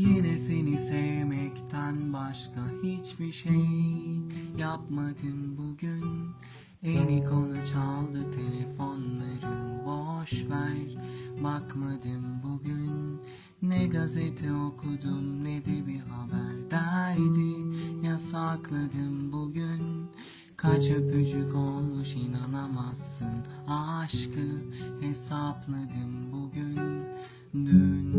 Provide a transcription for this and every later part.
Yine seni sevmekten başka hiçbir şey yapmadım bugün. Eli konu çaldı telefonlarım boş ver. Bakmadım bugün. Ne gazete okudum ne de bir haber derdi. Yasakladım bugün. Kaç öpücük olmuş inanamazsın Aşkı. Hesapladım bugün. Dün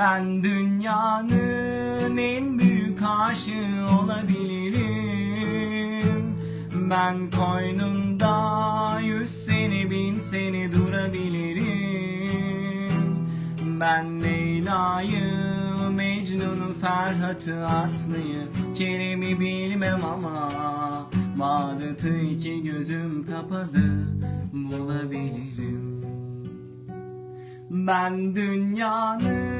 Ben dünyanın en büyük aşığı olabilirim. Ben koynunda yüz sene bin sene durabilirim. Ben Leyla'yı, Mecnun'u, Ferhat'ı, Aslı'yı Kerem'i bilmem ama Bağdat'ı iki gözüm kapalı bulabilirim. Ben dünyanın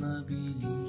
bulabilirim